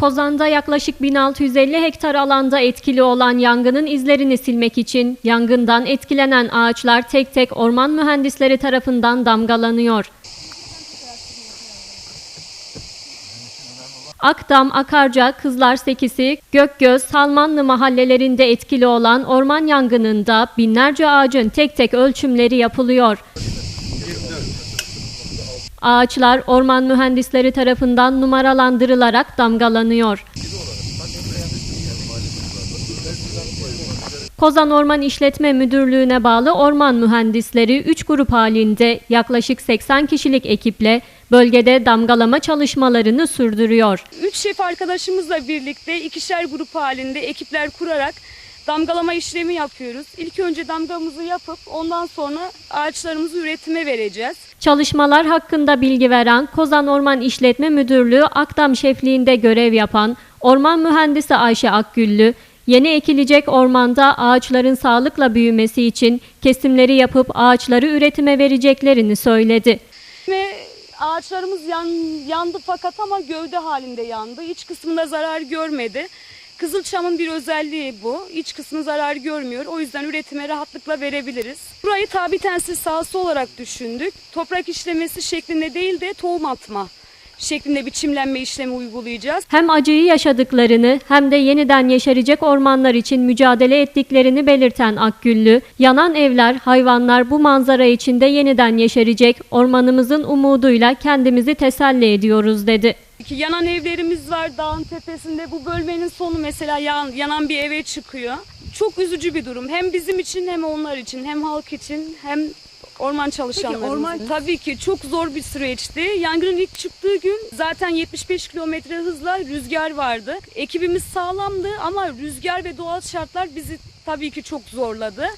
Kozan'da yaklaşık 1650 hektar alanda etkili olan yangının izlerini silmek için yangından etkilenen ağaçlar tek tek orman mühendisleri tarafından damgalanıyor. Akdam, Akarca, Kızlar Sekisi, Gökgöz, Salmanlı mahallelerinde etkili olan orman yangınında binlerce ağacın tek tek ölçümleri yapılıyor. Ağaçlar orman mühendisleri tarafından numaralandırılarak damgalanıyor. Kozan Orman İşletme Müdürlüğü'ne bağlı orman mühendisleri 3 grup halinde yaklaşık 80 kişilik ekiple bölgede damgalama çalışmalarını sürdürüyor. Üç şef arkadaşımızla birlikte ikişer grup halinde ekipler kurarak damgalama işlemi yapıyoruz. İlk önce damgamızı yapıp ondan sonra ağaçlarımızı üretime vereceğiz. Çalışmalar hakkında bilgi veren Kozan Orman İşletme Müdürlüğü Akdam Şefliğinde görev yapan Orman Mühendisi Ayşe Akgüllü, yeni ekilecek ormanda ağaçların sağlıkla büyümesi için kesimleri yapıp ağaçları üretime vereceklerini söyledi. Ve ağaçlarımız yan, yandı fakat ama gövde halinde yandı. İç kısmında zarar görmedi. Kızılçamın bir özelliği bu. İç kısmı zarar görmüyor. O yüzden üretime rahatlıkla verebiliriz. Burayı tabi tensiz sahası olarak düşündük. Toprak işlemesi şeklinde değil de tohum atma şeklinde bir çimlenme işlemi uygulayacağız. Hem acıyı yaşadıklarını hem de yeniden yeşerecek ormanlar için mücadele ettiklerini belirten Akgüllü, yanan evler, hayvanlar bu manzara içinde yeniden yeşerecek, ormanımızın umuduyla kendimizi teselli ediyoruz dedi. Ki yanan evlerimiz var dağın tepesinde. Bu bölmenin sonu mesela yan, yanan bir eve çıkıyor. Çok üzücü bir durum. Hem bizim için hem onlar için hem halk için hem orman çalışanlarımız. orman-. Tabii ki çok zor bir süreçti. Yangının ilk çıktığı gün zaten 75 kilometre hızla rüzgar vardı. Ekibimiz sağlamdı ama rüzgar ve doğal şartlar bizi tabii ki çok zorladı.